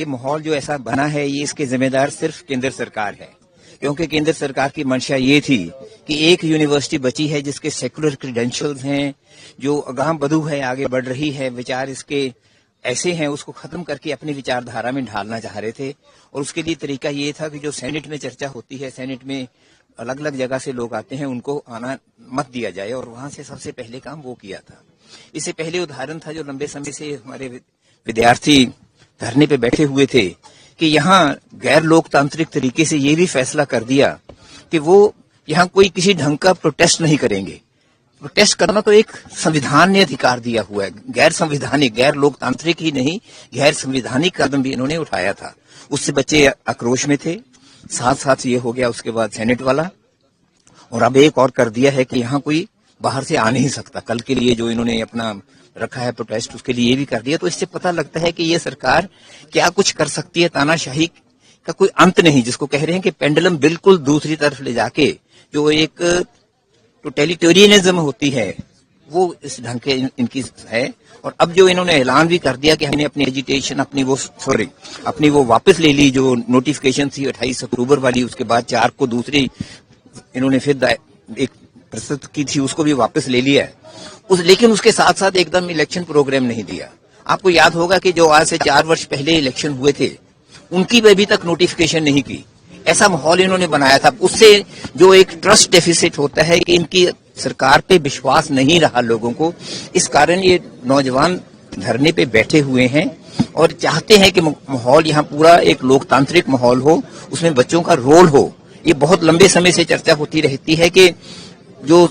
ये माहौल जो ऐसा बना है, ये इसके जिम्मेदार सिर्फ़ केंद्र सरकार है। क्योंकि केंद्र सरकार की मंशा ये थी कि एक यूनिवर्सिटी बची है जिसके सेकुलर क्रीडेंशियल्स हैं, जो अगाम बधू है, आगे बढ़ रही है, विचार इसके ऐसे हैं, उसको खत्म करके अपनी विचारधारा में ढालना चाह रहे थे। और उसके लिए तरीका ये था कि जो सेनेट में चर्चा होती है सेनेट में अलग अलग जगह से लोग आते हैं, उनको आना मत दिया जाए, और वहाँ से सबसे पहले काम वो किया था। इससे पहले उदाहरण था जो लंबे समय से हमारे विद्यार्थी धरने पे बैठे हुए थे कि यहाँ गैर लोकतांत्रिक तरीके से ये भी फैसला कर दिया कि वो यहाँ कोई किसी ढंग का प्रोटेस्ट नहीं करेंगे। प्रोटेस्ट करना तो एक संविधान ने अधिकार दिया हुआ है। गैर संविधानिक, गैर लोकतांत्रिक ही नहीं, गैर संविधानिक कदम भी इन्होंने उठाया था। उससे बच्चे आक्रोश में थे। साथ साथ ये हो गया उसके बाद सेनेट वाला। और अब एक और कर दिया है कि यहाँ कोई बाहर से आ नहीं सकता। कल के लिए जो इन्होंने अपना रखा है प्रोटेस्ट उसके लिए ये भी कर दिया। तो इससे पता लगता है कि ये सरकार क्या कुछ कर सकती है तानाशाही का कोई अंत नहीं, जिसको कह रहे हैं कि पेंडुलम बिल्कुल दूसरी तरफ़ ले जाके जो एक टोटेलिटोरियनिज्म होती है, वो इस ढंग के इन- इनकी है। और अब जो इन्होंने ऐलान भी कर दिया कि हमने अपनी एजिटेशन अपनी वो सॉरी अपनी वो वापस ले ली, जो नोटिफिकेशन थी 28 अक्टूबर वाली, उसके बाद चार को दूसरी, इन्होंने फिर एक प्रस्तुत की थी, उसको भी वापस ले लिया है। उस, लेकिन उसके साथ साथ एकदम इलेक्शन प्रोग्राम नहीं दिया। आपको याद होगा कि जो आज से चार वर्ष पहले इलेक्शन हुए थे, उनकी भी अभी तक नोटिफिकेशन नहीं की। ऐसा माहौल इन्होंने बनाया था। उससे जो एक ट्रस्ट डेफिसिट होता है कि इनकी सरकार पे विश्वास नहीं रहा लोगों को, इस कारण ये नौजवान धरने पे बैठे हुए हैं और चाहते हैं कि माहौल यहाँ पूरा एक लोकतांत्रिक माहौल हो, उसमें बच्चों का रोल हो। ये बहुत लंबे समय से चर्चा होती रहती है कि जो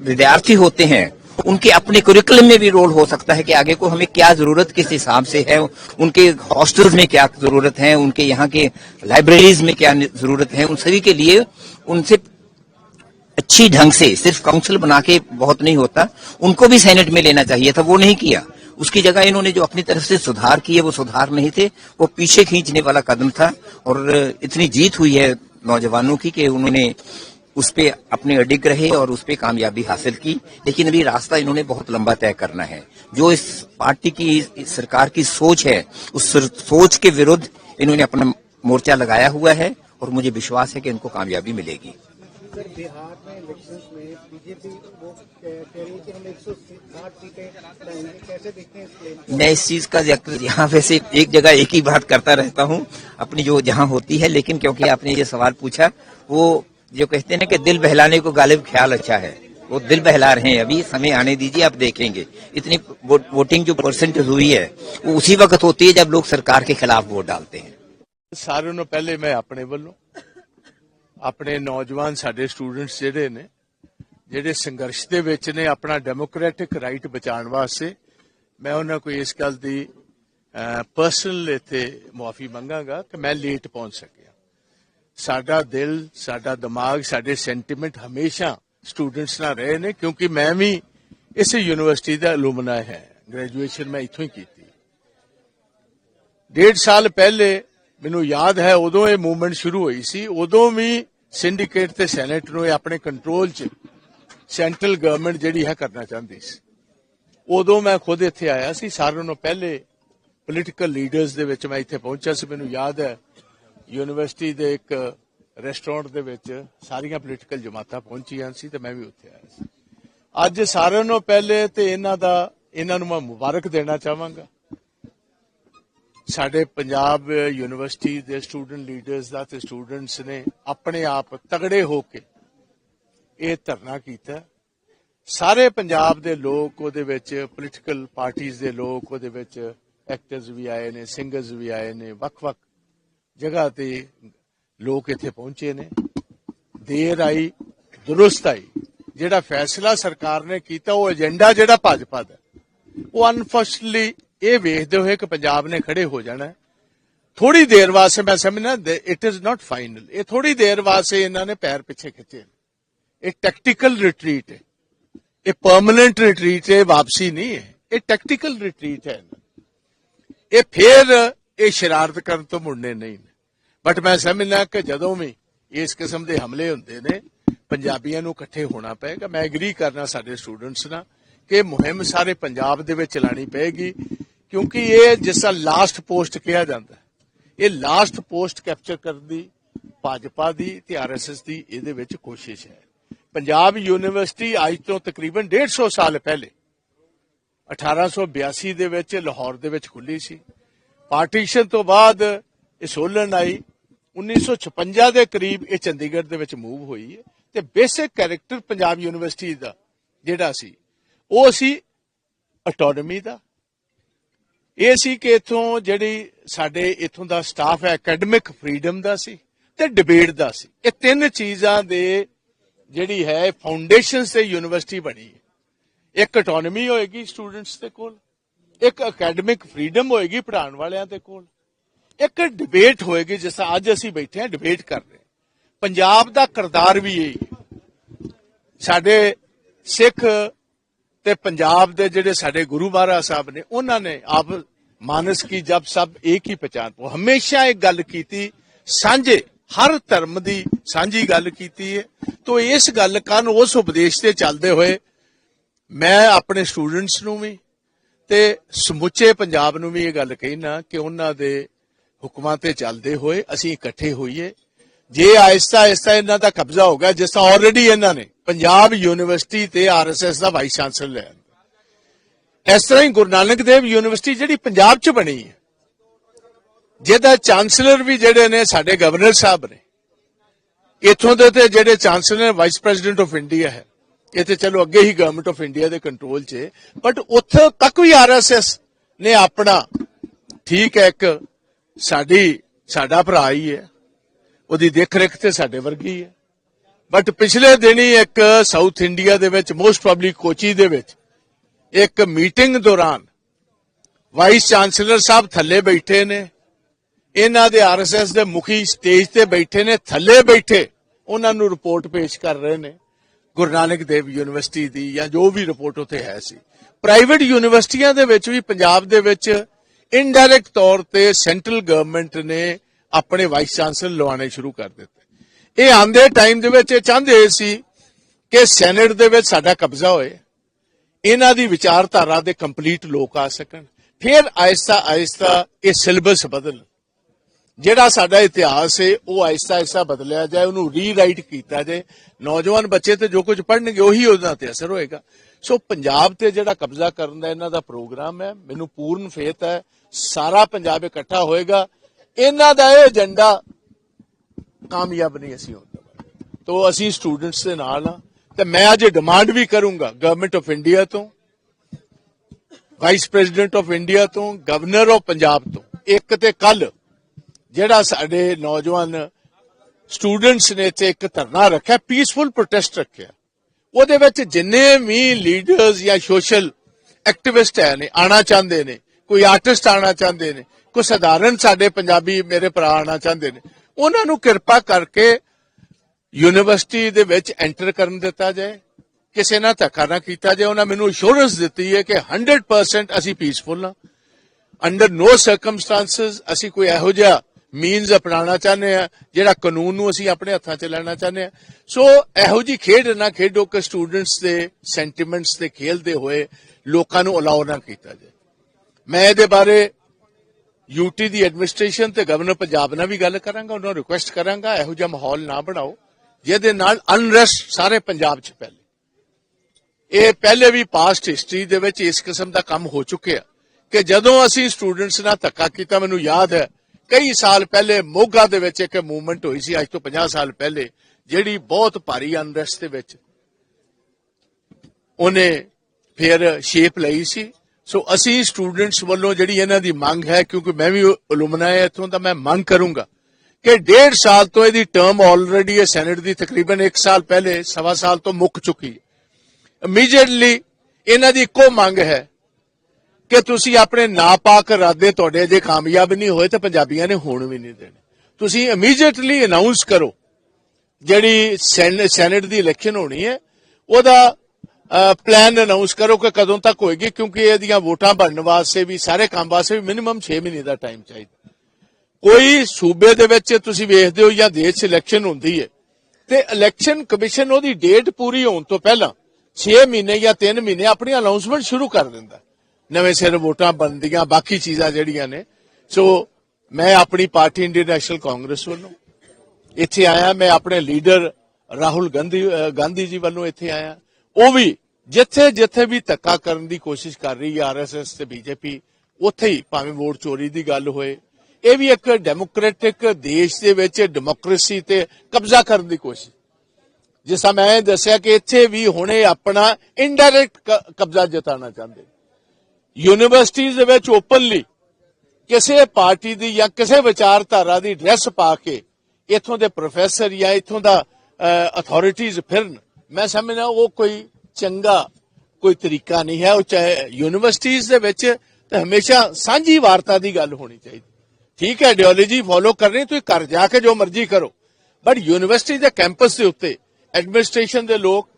विद्यार्थी होते हैं, उनके अपने कुरिकुलम में भी रोल हो सकता है कि आगे को हमें क्या ज़रूरत किस हिसाब से है, उनके हॉस्टल्स में क्या ज़रूरत है, उनके यहाँ के लाइब्रेरीज में क्या ज़रूरत है, उन सभी के लिए उनसे अच्छी ढंग से, सिर्फ़ काउंसिल बना के बहुत नहीं होता, उनको भी सेनेट में लेना चाहिए था, वो नहीं किया। उसकी जगह इन्होंने जो अपनी तरफ़ से सुधार किए, वो सुधार नहीं थे, वो पीछे खींचने वाला कदम था, और इतनी जीत हुई है नौजवानों की कि उन्होंने उस पे अपने अडिग रहे और उस पे कामयाबी हासिल की। लेकिन अभी रास्ता इन्होंने बहुत लंबा तय करना है। जो इस पार्टी की इस सरकार की सोच है उस सोच के विरुद्ध इन्होंने अपना मोर्चा लगाया हुआ है और मुझे विश्वास है कि इनको कामयाबी मिलेगी। बिहार में इलेक्शंस में बीजेपी वो कह रही है कि हम 160 सीटें कैसे देखते हैं मैं इस चीज़ का ज़िक्र यहाँ वैसे एक जगह एक ही बात करता रहता हूँ अपनी जो जहाँ होती है लेकिन क्योंकि आपने ये सवाल पूछा वो जो कहते हैं ना कि दिल बहलाने को गालिब ख्याल अच्छा है वो दिल बहला रहे हैं अभी समय आने दीजिए आप देखेंगे इतनी वो, वोटिंग जो परसेंटेज हुई है वो उसी वक्त होती है जब लोग सरकार के खिलाफ वोट डालते हैं ਸਾਰਿਆਂ ਨੂੰ ਪਹਿਲੇ ਮੈਂ ਆਪਣੇ ਵੱਲੋਂ ਆਪਣੇ ਨੌਜਵਾਨ ਸਾਡੇ ਸਟੂਡੈਂਟਸ ਜਿਹੜੇ ਨੇ ਜਿਹੜੇ ਸੰਘਰਸ਼ ਦੇ ਵਿੱਚ ਨੇ ਆਪਣਾ ਡੈਮੋਕ੍ਰੈਟਿਕ ਰਾਈਟ ਬਚਾਉਣ ਵਾਸਤੇ ਮੈਂ ਉਹਨਾਂ ਕੋਈ ਇਸ ਗੱਲ ਦੀ ਪਰਸਨਲ ਇੱਥੇ ਮਾਫੀ ਮੰਗਾਂਗਾ ਕਿ ਮੈਂ ਲੇਟ ਪਹੁੰਚ ਸਕਿਆ ਸਾਡਾ ਦਿਲ, ਸਾਡਾ ਦਿਮਾਗ, ਸਾਡੇ ਸੈਂਟੀਮੈਂਟ ਹਮੇਸ਼ਾ ਸਟੂਡੈਂਟਸ ਨਾਲ ਰਹੇ ਨੇ, ਕਿਉਂਕਿ ਮੈਂ ਵੀ ਇਸ ਯੂਨੀਵਰਸਿਟੀ ਦਾ ਅਲੂਮਨਾਈ ਹੈ। ਗ੍ਰੈਜੂਏਸ਼ਨ ਮੈਂ ਇੱਥੋਂ ਹੀ ਕੀਤੀ। ਡੇਢ ਸਾਲ ਪਹਿਲੇ ਮੈਨੂੰ ਯਾਦ ਹੈ, ਉਦੋਂ ਇਹ ਮੂਵਮੈਂਟ ਸ਼ੁਰੂ ਹੋਈ ਸੀ। ਉਦੋਂ ਵੀ ਸਿੰਡੀਕੇਟ ਤੇ ਸੈਨੇਟ ਨੂੰ ਇਹ ਆਪਣੇ ਕੰਟਰੋਲ 'ਚ ਸੈਂਟਰਲ ਗਵਰਨਮੈਂਟ ਜਿਹੜੀ ਹੈ ਕਰਨਾ ਚਾਹੁੰਦੀ ਸੀ। ਉਦੋਂ ਮੈਂ ਖੁਦ ਇੱਥੇ ਆਇਆ ਸੀ। ਸਾਰਿਆਂ ਨੂੰ ਪਹਿਲੇ ਪੋਲੀਟੀਕਲ ਲੀਡਰਸ ਦੇ ਵਿੱਚ ਮੈਂ ਇੱਥੇ ਪਹੁੰਚਿਆ ਸੀ। ਮੈਨੂੰ ਯਾਦ ਹੈ ਯੂਨੀਵਰਸਿਟੀ ਦੇ ਇੱਕ ਰੈਸਟੋਰੈਂਟ ਦੇ ਵਿੱਚ ਸਾਰੀਆਂ ਪੋਲੀਟੀਕਲ ਜਮਾਤਾਂ ਪਹੁੰਚੀਆਂ ਸੀ ਤੇ ਮੈਂ ਵੀ ਉੱਥੇ ਆਇਆ ਸੀ। ਅੱਜ ਸਾਰਿਆਂ ਨੂੰ ਪਹਿਲੇ ਤੇ ਇਹਨਾਂ ਦਾ, ਇਹਨਾਂ ਨੂੰ ਮੈਂ ਮੁਬਾਰਕ ਦੇਣਾ ਚਾਹਾਂਗਾ। ਸਾਡੇ ਪੰਜਾਬ ਯੂਨੀਵਰਸਿਟੀ ਦੇ ਸਟੂਡੈਂਟ ਲੀਡਰਸ ਦਾ ਤੇ ਸਟੂਡੈਂਟਸ ਨੇ ਆਪਣੇ ਆਪ ਤਗੜੇ ਹੋ ਕੇ ਇਹ ਧਰਨਾ ਕੀਤਾ। ਸਾਰੇ ਪੰਜਾਬ ਦੇ ਲੋਕ ਉਹਦੇ ਵਿੱਚ ਪੋਲੀਟੀਕਲ ਪਾਰਟੀਆਂ ਦੇ ਲੋਕ ਉਹਦੇ ਵਿੱਚ ਐਕਟਰਸ ਵੀ ਆਏ ਨੇ ਸਿੰਗਰਸ ਵੀ ਆਏ ਨੇ, ਵੱਖ-ਵੱਖ ਜਗ੍ਹਾ ਤੇ ਲੋਕ ਇੱਥੇ ਪਹੁੰਚੇ ਨੇ। ਦੇਰ ਆਈ, ਦਰੁਸਤ ਆਈ। ਜਿਹੜਾ ਫੈਸਲਾ ਸਰਕਾਰ ਨੇ ਕੀਤਾ, ਉਹ ਏਜੰਡਾ ਜਿਹੜਾ ਭਾਜਪਾ ਦਾ। ਉਹ ਅਨਫੋਰਚੂਨਟਲੀ ਇਹ ਵੇਖਦੇ ਹੋਏ ਕਿ ਪੰਜਾਬ ਨੇ ਖੜੇ ਹੋ ਜਾਣਾ। ਥੋੜੀ ਦੇਰ ਵਾਸਤੇ ਮੈਂ ਸਮਝਣਾ ਇਟ ਇਜ਼ ਨਾਟ ਫਾਈਨਲ ਇਹ ਥੋੜੀ ਦੇਰ ਵਾਸਤੇ ਇਹਨਾਂ ਨੇ ਪੈਰ ਪਿੱਛੇ ਖਿੱਚੇ ਇਹ ਟੈਕਟੀਕਲ ਰਿਟਰੀਟ ਹੈ। ਇਹ ਪਰਮਨੈਂਟ ਰਿਟਰੀਟ ਹੈ ਵਾਪਸੀ ਨਹੀਂ ਹੈ। ਇਹ ਟੈਕਟੀਕਲ ਰਿਟਰੀਟ ਹੈ ਇਹ ਫੇਰ ਇਹ ਸ਼ਰਾਰਤ ਕਰਨ ਤੋਂ ਮੁੜਨੇ ਨਹੀਂ ਬਟ ਮੈਂ ਸਮਝਣਾ ਕਿ ਜਦੋਂ ਵੀ ਇਸ ਕਿਸਮ ਦੇ ਹਮਲੇ ਹੁੰਦੇ ਨੇ, ਪੰਜਾਬੀਆਂ ਨੂੰ ਇਕੱਠੇ ਹੋਣਾ ਪਏਗਾ। ਮੈਂ ਐਗਰੀ ਕਰਨਾ ਸਾਡੇ ਸਟੂਡੈਂਟਸ ਨਾਲ ਕਿ ਮੁਹਿੰਮ ਸਾਰੇ ਪੰਜਾਬ ਦੇ ਵਿੱਚ ਚਲਾਣੀ ਪਏਗੀ, ਕਿਉਂਕਿ ਇਹ ਜਿਸ ਤਰ੍ਹਾਂ ਲਾਸਟ ਪੋਸਟ ਕਿਹਾ ਜਾਂਦਾ ਇਹ ਲਾਸਟ ਪੋਸਟ ਕੈਪਚਰ ਕਰਨ ਦੀ, ਭਾਜਪਾ ਦੀ ਤੇ ਆਰਐਸਐਸ ਦੀ ਇਹਦੇ ਵਿੱਚ ਕੋਸ਼ਿਸ਼ ਹੈ। ਪੰਜਾਬ ਯੂਨੀਵਰਸਿਟੀ ਅੱਜ ਤੋਂ ਤਕਰੀਬਨ 150 ਸਾਲ ਪਹਿਲੇ 1882 ਦੇ ਵਿੱਚ ਲਾਹੌਰ ਦੇ ਵਿੱਚ ਖੁੱਲੀ ਸੀ। ਪਾਰਟੀਸ਼ਨ ਤੋਂ ਬਾਅਦ ਇਹ ਸੋਲਨ ਆਈ। 1956 ਦੇ ਕਰੀਬ ਇਹ ਚੰਡੀਗੜ੍ਹ ਦੇ ਵਿੱਚ ਮੂਵ ਹੋਈ ਹੈ ਤੇ ਬੇਸਿਕ ਕੈਰੈਕਟਰ ਪੰਜਾਬ ਯੂਨੀਵਰਸਿਟੀ ਦਾ ਜਿਹੜਾ ਸੀ, ਉਹ ਸੀ ਆਟੋਨਮੀ ਦਾ। ਇਹ ਸੀ ਕਿ ਇਥੋਂ ਜਿਹੜੀ ਸਾਡੇ ਇਥੋਂ ਦਾ ਸਟਾਫ ਹੈ ਅਕੈਡਮਿਕ ਫਰੀडम ਦਾ ਸੀ ਤੇ ਡਿਬੇਟ ਦਾ ਸੀ। ਇਹ ਤਿੰਨ ਚੀਜ਼ਾਂ ਦੇ ਜਿਹੜੀ ਹੈ ਫਾਊਂਡੇਸ਼ਨ ਤੇ ਯੂਨੀਵਰਸਿਟੀ ਬਣੀ ਇੱਕ ਆਟੋਨਮੀ ਹੋਏਗੀ ਸਟੂਡੈਂਟਸ ਦੇ ਕੋਲ ਇੱਕ ਅਕੈਡਮਿਕ ਫਰੀडम ਹੋਏਗੀ ਪੜ੍ਹਾਉਣ ਵਾਲਿਆਂ ਦੇ ਕੋਲ। ਇੱਕ ਡਿਬੇਟ ਹੋਏਗੀ, ਜਿਸ ਤਰ੍ਹਾਂ ਅੱਜ ਅਸੀਂ ਬੈਠੇ ਹਾਂ ਡਿਬੇਟ ਕਰ ਰਹੇ ਪੰਜਾਬ ਦਾ ਕਰਤਾਰ ਵੀ ਇਹ ਸਾਡੇ ਸਿੱਖ ਤੇ ਪੰਜਾਬ ਦੇ ਜਿਹੜੇ ਸਾਡੇ ਗੁਰੂ ਮਹਾਰਾਜ ਸਾਹਿਬ ਨੇ, ਉਹਨਾਂ ਨੇ ਆਪ ਮਾਨਸ ਕੀ ਜਬ ਸਭ ਇੱਕ ਹੀ ਪਛਾਣ ਪੋ ਹਮੇਸ਼ਾ ਇੱਕ ਗੱਲ ਕੀਤੀ, ਸਾਂਝੇ, ਹਰ ਧਰਮ ਦੀ ਸਾਂਝੀ ਗੱਲ ਕੀਤੀ ਹੈ। ਤੋਂ ਇਸ ਗੱਲ ਕਾਰਨ ਉਸ ਉਪਦੇਸ਼ ਤੇ ਚੱਲਦੇ ਹੋਏ ਮੈਂ ਆਪਣੇ ਸਟੂਡੈਂਟਸ ਨੂੰ ਵੀ ਤੇ ਸਮੁੱਚੇ ਪੰਜਾਬ ਨੂੰ ਵੀ ਇਹ ਗੱਲ ਕਹਿਣਾ ਕਿ ਉਹਨਾਂ ਦੇ ਹੁਕਮਾਂ ਤੇ ਚੱਲਦੇ ਹੋਏ ਅਸੀਂ ਇਕੱਠੇ ਹੋਈਏ। ਜੇ ਆਇਸਤਾ ਆਹਿਸਤਾ ਇਹਨਾਂ ਦਾ ਕਬਜ਼ਾ ਹੋ ਗਿਆ, ਜਿਸ ਤਰ੍ਹਾਂ ਆਲਰੇਡੀ ਇਹਨਾਂ ਨੇ, ਪੰਜਾਬ ਯੂਨੀਵਰਸਿਟੀ ਤੇ ਆਰਐਸਐਸ ਦਾ ਵਾਈਸ ਚਾਂਸਲਰ ਲਿਆ ਇਸ ਤਰ੍ਹਾਂ ਹੀ ਗੁਰੂ ਨਾਨਕ ਦੇਵ ਯੂਨੀਵਰਸਿਟੀ ਜਿਹੜੀ ਪੰਜਾਬ 'ਚ ਬਣੀ ਹੈ, ਜਿਹਦਾ ਚਾਂਸਲਰ ਵੀ ਜਿਹੜੇ ਨੇ ਸਾਡੇ ਗਵਰਨਰ ਸਾਹਿਬ ਨੇ। ਇਥੋਂ ਦੇ ਤੇ ਜਿਹੜੇ chancellor vice president of India ਹੈ। ਇਹ ਤੇ ਚਲੋ ਅੱਗੇ ਹੀ ਗਵਰਨਮੈਂਟ ਆਫ ਇੰਡੀਆ ਦੇ ਕੰਟਰੋਲ 'ਚ ਹੈ। ਬਟ ਉੱਥੇ ਤੱਕ ਵੀ ਆਰਐਸਐਸ ਨੇ ਆਪਣਾ, ਠੀਕ ਹੈ, ਇੱਕ ਸਾਡੀ, ਸਾਡਾ ਭਰਾ ਹੀ ਹੈ। ਉਹਦੀ ਦੇਖ ਰੇਖ ਤੇ ਸਾਡੇ ਵਰਗੀ ਹੈ। ਬਟ ਪਿਛਲੇ ਦਿਨੀ ਇੱਕ ਸਾਊਥ ਇੰਡੀਆ ਦੇ ਵਿੱਚ ਮੋਸਟ ਪਬਲਿਕ ਕੋਚੀ ਦੇ ਵਿੱਚ, ਇੱਕ ਮੀਟਿੰਗ ਦੌਰਾਨ ਵਾਈਸ ਚਾਂਸਲਰ ਸਾਹਿਬ ਥੱਲੇ ਬੈਠੇ ਨੇ। ਇਹਨਾਂ ਦੇ ਆਰਐਸਐਸ ਦੇ ਮੁਖੀ ਸਟੇਜ ਤੇ ਬੈਠੇ ਨੇ, ਥੱਲੇ ਬੈਠੇ ਉਹਨਾਂ ਨੂੰ ਰਿਪੋਰਟ ਪੇਸ਼ ਕਰ ਰਹੇ ਨੇ। ਗੁਰੂ ਨਾਨਕ ਦੇਵ ਯੂਨੀਵਰਸਿਟੀ ਦੀ ਜਾਂ ਜੋ ਵੀ ਰਿਪੋਰਟ ਉੱਥੇ ਹੈ ਸੀ। ਪ੍ਰਾਈਵੇਟ ਯੂਨੀਵਰਸਿਟੀਆਂ ਦੇ ਵਿੱਚ ਵੀ ਪੰਜਾਬ ਦੇ ਵਿੱਚ ਇਨਡਾਇਰੈਕਟ ਤੌਰ ਤੇ ਸੈਂਟਰਲ ਗਵਰਨਮੈਂਟ ਨੇ ਆਪਣੇ ਵਾਈਸ ਚਾਂਸਲਰ ਲਵਾਉਣੇ ਸ਼ੁਰੂ ਕਰ ਦਿੱਤੇ। ਇਹ ਆਂਦੇ ਟਾਈਮ ਦੇ ਵਿੱਚ ਇਹ ਚਾਹੁੰਦੇ ਸੀ ਕਿ ਸੈਨੇਟ ਦੇ ਵਿੱਚ ਸਾਡਾ ਕਬਜ਼ਾ ਹੋਏ। ਇਹਨਾਂ ਦੀ ਵਿਚਾਰਧਾਰਾ ਦੇ ਕੰਪਲੀਟ ਲੋਕ ਆ ਸਕਣ। ਫਿਰ ਆਇਸਤਾ ਆਹਿਸਤਾ ਇਹ ਸਿਲੇਬਸ ਬਦਲ ਜਿਹੜਾ ਸਾਡਾ ਇਤਿਹਾਸ ਹੈ ਉਹ ਆਇਸਤਾ ਆਹਿਸਤਾ ਬਦਲਿਆ ਜਾਏ, ਉਹਨੂੰ ਰੀਰਾਈਟ ਕੀਤਾ ਜਾਏ। ਨੌਜਵਾਨ ਬੱਚੇ ਤੇ ਜੋ ਕੁਝ ਪੜਨਗੇ ਉਹੀ ਉਹਨਾਂ ਤੇ ਅਸਰ ਹੋਏਗਾ। ਸੋ ਪੰਜਾਬ ਤੇ ਜਿਹੜਾ ਕਬਜ਼ਾ ਕਰਨ ਦਾ ਇਹਨਾਂ ਦਾ ਪ੍ਰੋਗਰਾਮ ਹੈ, ਮੈਨੂੰ ਪੂਰਨ ਫੇਤ ਹੈ, ਸਾਰਾ ਪੰਜਾਬ ਇਕੱਠਾ ਹੋਏਗਾ। ਇਹਨਾਂ ਦਾ ਇਹ ਏਜੰਡਾ ਕਾਮਯਾਬ ਨਹੀਂ ਅਸੀਂ ਹੁੰਦਾ ਤੋ ਅਸੀਂ ਸਟੂਡੈਂਟਸ ਦੇ ਨਾਲ ਆ ਤੇ ਮੈਂ ਅੱਜ ਡਿਮਾਂਡ ਵੀ ਕਰੂੰਗਾ ਗਵਰਨਮੈਂਟ ਆਫ ਇੰਡੀਆ ਤੋਂ ਵਾਈਸ ਪ੍ਰੈਜ਼ੀਡੈਂਟ ਆਫ ਇੰਡੀਆ ਤੋਂ ਗਵਰਨਰ ਆਫ ਪੰਜਾਬ ਤੋਂ। ਇੱਕ ਤੇ ਕੱਲ ਜਿਹੜਾ ਸਾਡੇ ਨੌਜਵਾਨ ਸਟੂਡੈਂਟਸ ਨੇ ਇੱਥੇ ਇੱਕ ਧਰਨਾ ਰੱਖਿਆ ਪੀਸਫੁਲ ਪ੍ਰੋਟੈਸਟ ਰੱਖਿਆ। ਉਹਦੇ ਵਿੱਚ ਜਿੰਨੇ ਵੀ ਲੀਡਰਸ ਜਾਂ ਸੋਸ਼ਲ ਐਕਟਿਵਿਸਟ ਹੈ ਨੇ ਆਣਾ ਚਾਹੁੰਦੇ ਨੇ, ਕੋਈ ਆਰਟਿਸਟ ਆਣਾ ਚਾਹੁੰਦੇ ਨੇ, ਕੋਈ ਸਧਾਰਨ ਸਾਡੇ ਪੰਜਾਬੀ ਮੇਰੇ ਭਰਾ ਆਣਾ ਚਾਹੁੰਦੇ ਨੇ, ਉਹਨਾਂ ਨੂੰ ਕਿਰਪਾ ਕਰਕੇ ਯੂਨੀਵਰਸਿਟੀ ਦੇ ਵਿੱਚ ਐਂਟਰ ਕਰਨ ਦਿੱਤਾ ਜਾਏ। ਕਿਸੇ ਨਾਲ ਧੱਕਾ ਨਾ ਕੀਤਾ ਜਾਏ। ਉਹਨਾਂ ਮੈਨੂੰ ਅਸ਼ੋਰੈਂਸ ਦਿੱਤੀ ਹੈ ਕਿ 100% ਅਸੀਂ ਪੀਸਫੁਲ ਹਾਂ। ਅੰਡਰ ਨੋ ਸਰਕਮਸਟੈਂਸਸ ਅਸੀਂ ਕੋਈ ਇਹੋ ਜਿਹਾ ਮੀਨਸ ਅਪਣਾਉਣਾ ਚਾਹੁੰਦੇ ਆ ਜਿਹੜਾ ਕਾਨੂੰਨ ਨੂੰ ਅਸੀਂ ਆਪਣੇ ਹੱਥਾਂ 'ਚ ਲੈਣਾ ਚਾਹੁੰਦੇ ਆ ਸੋ ਇਹੋ ਜੀ ਖੇਡ ਨਾ ਖੇਡੋ ਕਿ ਸਟੂਡੈਂਟਸ ਦੇ ਸੈਂਟੀਮੈਂਟਸ ਤੇ ਖੇਲਦੇ ਹੋਏ ਲੋਕਾਂ ਨੂੰ ਅਲਾਉ ਨਾ ਕੀਤਾ ਜਾਏ। ਮੈਂ ਇਹਦੇ ਬਾਰੇ ਯੂਟੀ ਦੀ ਐਡਮਿਨਿਸਟ੍ਰੇਸ਼ਨ ਤੇ ਗਵਰਨਰ ਪੰਜਾਬ ਨਾਲ ਵੀ ਗੱਲ ਕਰਾਂਗਾ, ਉਹਨਾਂ ਨੂੰ ਰਿਕੁਐਸਟ ਕਰਾਂਗਾ, ਇਹੋ ਜਿਹਾ ਮਾਹੌਲ ਨਾ ਬਣਾਓ, ਜਿਹਦੇ ਨਾਲ ਅਨਰੈਸਟ ਸਾਰੇ ਪੰਜਾਬ 'ਚ ਫੈਲੇ। ਇਹ ਪਹਿਲੇ ਵੀ ਪਾਸਟ ਹਿਸਟਰੀ ਦੇ ਵਿੱਚ ਇਸ ਕਿਸਮ ਦਾ ਕੰਮ ਹੋ ਚੁੱਕਿਆ ਕਿ ਜਦੋਂ ਅਸੀਂ ਸਟੂਡੈਂਟਸ ਨਾਲ ਧੱਕਾ ਕੀਤਾ, ਮੈਨੂੰ ਯਾਦ ਹੈ ਕਈ ਸਾਲ ਪਹਿਲੇ ਮੋਗਾ ਦੇ ਵਿੱਚ ਇੱਕ ਮੂਵਮੈਂਟ ਹੋਈ ਸੀ, ਅੱਜ ਤੋਂ 50 ਸਾਲ ਪਹਿਲੇ, ਜਿਹੜੀ ਬਹੁਤ ਭਾਰੀ ਅਨਰੈਸਟ ਦੇ ਵਿੱਚ ਉਹਨੇ ਫਿਰ ਸ਼ੇਪ ਲਈ ਸੀ। ਸੋ ਅਸੀਂ ਸਟੂਡੈਂਟਸ ਵੱਲੋਂ ਜਿਹੜੀ ਇਹਨਾਂ ਦੀ ਮੰਗ ਹੈ, ਕਿਉਂਕਿ ਮੈਂ ਵੀ ਅਲੂਮਨਾ ਹੈ ਇੱਥੋਂ, ਤਾਂ ਮੈਂ ਮੰਗ ਕਰੂੰਗਾ ਕਿ ਡੇਢ ਸਾਲ ਤੋਂ ਇਹਦੀ ਟਰਮ ਆਲਰੇਡੀ ਹੈ ਸੈਨੇਟ ਦੀ ਤਕਰੀਬਨ 1 ਸਾਲ ਪਹਿਲੇ, ਸਵਾ ਸਾਲ ਤੋਂ ਮੁੱਕ ਚੁੱਕੀ ਹੈ। ਇਮੀਡੀਏਟਲੀ ਇਹਨਾਂ ਦੀ ਇੱਕੋ ਮੰਗ ਹੈ ਕਿ ਤੁਸੀਂ ਆਪਣੇ ਨਾਪਾਕ ਇਰਾਦੇ ਤੁਹਾਡੇ ਅਜੇ ਕਾਮਯਾਬ ਨਹੀਂ ਹੋਏ ਤਾਂ ਪੰਜਾਬੀਆਂ ਨੇ ਹੋਣ ਵੀ ਨਹੀਂ ਦੇਣੇ। ਤੁਸੀਂ ਇਮੀਡੀਏਟਲੀ ਅਨਾਉਂਸ ਕਰੋ, ਜਿਹੜੀ ਸੈਨ- ਸੈਨੇਟ ਦੀ ਇਲੈਕਸ਼ਨ ਹੋਣੀ ਹੈ, ਉਹਦਾ ਪਲਾਨ ਅਨਾਉਂਸ ਕਰੋ ਕਿ ਕਦੋਂ ਤੱਕ ਹੋਏਗੀ, ਕਿਉਂਕਿ ਇਹਦੀਆਂ ਵੋਟਾਂ ਬਣਨ ਵਾਸਤੇ ਵੀ, ਸਾਰੇ ਕੰਮ ਵਾਸਤੇ ਵੀ ਮਿਨੀਮਮ 6 ਮਹੀਨੇ ਦਾ ਟਾਈਮ ਚਾਹੀਦਾ। ਕੋਈ ਸੂਬੇ ਦੇ ਵਿੱਚ ਤੁਸੀਂ ਵੇਖਦੇ ਹੋ ਜਾਂ ਦੇਸ਼ 'ਚ ਇਲੈਕਸ਼ਨ ਹੁੰਦੀ ਹੈ, ਤੇ ਇਲੈਕਸ਼ਨ ਕਮਿਸ਼ਨ ਉਹਦੀ ਡੇਟ ਪੂਰੀ ਹੋਣ ਤੋਂ ਪਹਿਲਾਂ 6 ਮਹੀਨੇ ਜਾਂ 3 ਮਹੀਨੇ ਆਪਣੀ ਅਨਾਉਂਸਮੈਂਟ ਸ਼ੁਰੂ ਕਰ ਦਿੰਦਾ। ਨਵੇਂ ਸਿਰ ਵੋਟਾਂ ਬਣਦੀਆਂ, ਬਾਕੀ ਚੀਜ਼ਾਂ ਜਿਹੜੀਆਂ ਨੇ। ਸੋ ਮੈਂ ਆਪਣੀ ਪਾਰਟੀ ਇੰਡੀਅਨ ਨੈਸ਼ਨਲ ਕਾਂਗਰਸ ਵੱਲੋਂ ਇੱਥੇ ਆਇਆ। ਮੈਂ ਆਪਣੇ ਲੀਡਰ ਰਾਹੁਲ ਗਾਂਧੀ ਗਾਂਧੀ ਜੀ ਵੱਲੋਂ ਇੱਥੇ ਆਇਆ। ਉਹ ਵੀ ਜਿੱਥੇ ਜਿੱਥੇ ਵੀ ਧੱਕਾ ਕਰਨ ਦੀ ਕੋਸ਼ਿਸ਼ ਕਰ ਰਹੀ ਹੈ ਆਰਐਸਐਸ ਤੇ ਬੀਜੇਪੀ ਉੱਥੇ ਹੀ ਭਾਵੇਂ ਵੋਟ ਚੋਰੀ ਦੀ ਗੱਲ ਹੋਏ। ਇਹ ਵੀ ਇੱਕ ਡੈਮੋਕ੍ਰੈਟਿਕ ਦੇਸ਼ ਦੇ ਵਿੱਚ ਡੈਮੋਕ੍ਰੇਸੀ ਤੇ ਕਬਜ਼ਾ ਕਰਨ ਦੀ ਕੋਸ਼ਿਸ਼। ਜਿਸ ਤਰ੍ਹਾਂ ਮੈਂ ਦੱਸਿਆ ਕਿ ਇੱਥੇ ਵੀ ਹੁਣੇ ਆਪਣਾ ਇਨਡਾਇਰੈਕਟ ਕਬਜ਼ਾ ਜਤਾਉਣਾ ਚਾਹੁੰਦੇ ਯੂਨੀਵਰਸਿਟੀਜ਼ ਦੇ ਵਿੱਚ ਓਪਨਲੀ ਕਿਸੇ ਪਾਰਟੀ ਦੀ ਜਾਂ ਕਿਸੇ ਵਿਚਾਰਧਾਰਾ ਦੀ ਡਰੈਸ ਪਾ ਕੇ ਇੱਥੋਂ ਦੇ ਪ੍ਰੋਫੈਸਰ ਜਾਂ ਇੱਥੋਂ ਦਾ ਅਥਾਰਟੀਜ਼ ਫਿਰਨ। ਮੈਂ ਸਮਝਦਾ ਉਹ ਕੋਈ ਚੰਗਾ ਕੋਈ ਤਰੀਕਾ ਨਹੀਂ ਹੈ। ਉਹ ਚਾਹੇ ਯੂਨੀਵਰਸਿਟੀਜ਼ ਦੇ ਵਿੱਚ ਤੇ ਹਮੇਸ਼ਾ ਸਾਂਝੀ ਵਾਰਤਾ ਦੀ ਗੱਲ ਹੋਣੀ ਚਾਹੀਦੀ। ਠੀਕ ਹੈ ਆਈਡੀਓਲੋਜੀ ਫੋਲੋ ਕਰਨੀ, ਤੁਸੀਂ ਘਰ ਜਾ ਕੇ ਜੋ ਮਰਜ਼ੀ ਕਰੋ। ਬਟ ਯੂਨੀਵਰਸਿਟੀ ਦੇ ਕੈਂਪਸ ਦੇ ਉੱਤੇ ਐਡਮਿਨਿਸਟ੍ਰੇਸ਼ਨ ਦੇ ਲੋਕ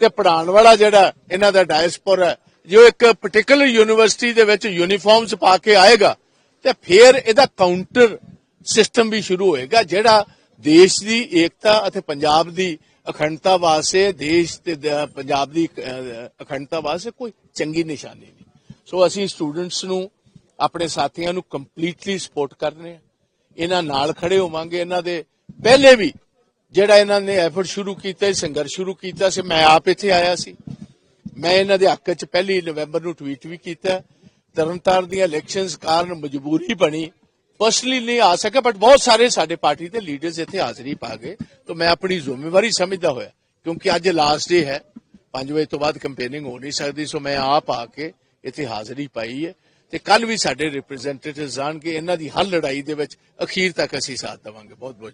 ਤੇ ਪੜਾਉਣ ਵਾਲਾ ਜਿਹੜਾ ਇਹਨਾਂ ਦਾ ਡਾਇਸਪੋਰਾ ਜੋ ਇੱਕ ਪਾਰਟਿਕੂਲਰ ਯੂਨੀਵਰਸਿਟੀ ਦੇ ਵਿੱਚ ਯੂਨੀਫਾਰਮਸ ਪਾ ਕੇ ਆਏਗਾ, ਤੇ ਫਿਰ ਇਹਦਾ ਕਾਊਂਟਰ ਸਿਸਟਮ ਵੀ ਸ਼ੁਰੂ ਹੋਏਗਾ, ਜਿਹੜਾ ਦੇਸ਼ ਦੀ ਏਕਤਾ ਅਤੇ ਪੰਜਾਬ ਦੀ ਅਖੰਡਤਾ ਵਾਸਤੇ, ਦੇਸ਼ ਤੇ ਪੰਜਾਬ ਦੀ ਅਖੰਡਤਾ ਵਾਸਤੇ ਕੋਈ ਚੰਗੀ ਨਿਸ਼ਾਨੀ ਨਹੀਂ। ਸੋ ਅਸੀਂ ਸਟੂਡੈਂਟਸ ਨੂੰ, ਆਪਣੇ ਸਾਥੀਆਂ ਨੂੰ ਕੰਪਲੀਟਲੀ ਸਪੋਰਟ ਕਰਨੇ ਆ ਇਹਨਾਂ ਨਾਲ ਖੜੇ ਹੋਵਾਂਗੇ, ਇਹਨਾਂ ਦੇ ਪਹਿਲੇ ਵੀ ਜਿਹੜਾ ਇਹਨਾਂ ਨੇ ਐਫਰਟ ਸ਼ੁਰੂ ਕੀਤਾ ਸੰਘਰਸ਼ ਸ਼ੁਰੂ ਕੀਤਾ ਸੀ, ਮੈਂ ਆਪ ਇੱਥੇ ਆਇਆ ਸੀ। ਮੈਂ ਇਹਨਾਂ ਦੇ ਹੱਕ 'ਚ ਪਹਿਲੀ ਨਵੰਬਰ ਨੂੰ ਟਵੀਟ ਵੀ ਕੀਤਾ। ਤਰਨਤਾਰਨ ਦੀਆਂ ਇਲੈਕਸ਼ਨਸ ਕਾਰਨ ਮਜਬੂਰੀ ਬਣੀ। ਪਰਸਨਲੀ ਨਹੀਂ ਆ ਸਕਿਆ ਬਟ ਬਹੁਤ ਸਾਰੇ ਸਾਡੇ ਪਾਰਟੀ ਦੇ ਲੀਡਰਸ ਇੱਥੇ ਹਾਜ਼ਰੀ ਪਾ ਗਏ। ਤਾਂ ਮੈਂ ਆਪਣੀ ਜ਼ਿੰਮੇਵਾਰੀ ਸਮਝਦਾ ਹੋਇਆ, ਕਿਉਂਕਿ ਅੱਜ ਲਾਸਟ ਡੇ ਹੈ। 5 ਵਜੇ ਤੋਂ ਬਾਅਦ ਕੰਪੇਨਿੰਗ ਹੋ ਨਹੀਂ ਸਕਦੀ ਸੋ ਮੈਂ ਆਪ ਆ ਕੇ ਇੱਥੇ ਹਾਜ਼ਰੀ ਪਾਈ ਹੈ। ਤੇ ਕੱਲ ਵੀ ਸਾਡੇ ਰਿਪਰੈਜ਼ੈਂਟੇਟਿਵਸ ਆਣਗੇ, ਇਹਨਾਂ ਦੀ ਹਰ ਲੜਾਈ ਦੇ ਵਿੱਚ ਅਖੀਰ ਤੱਕ ਅਸੀਂ ਸਾਥ ਦੇਵਾਂਗੇ। ਬਹੁਤ ਬਹੁਤ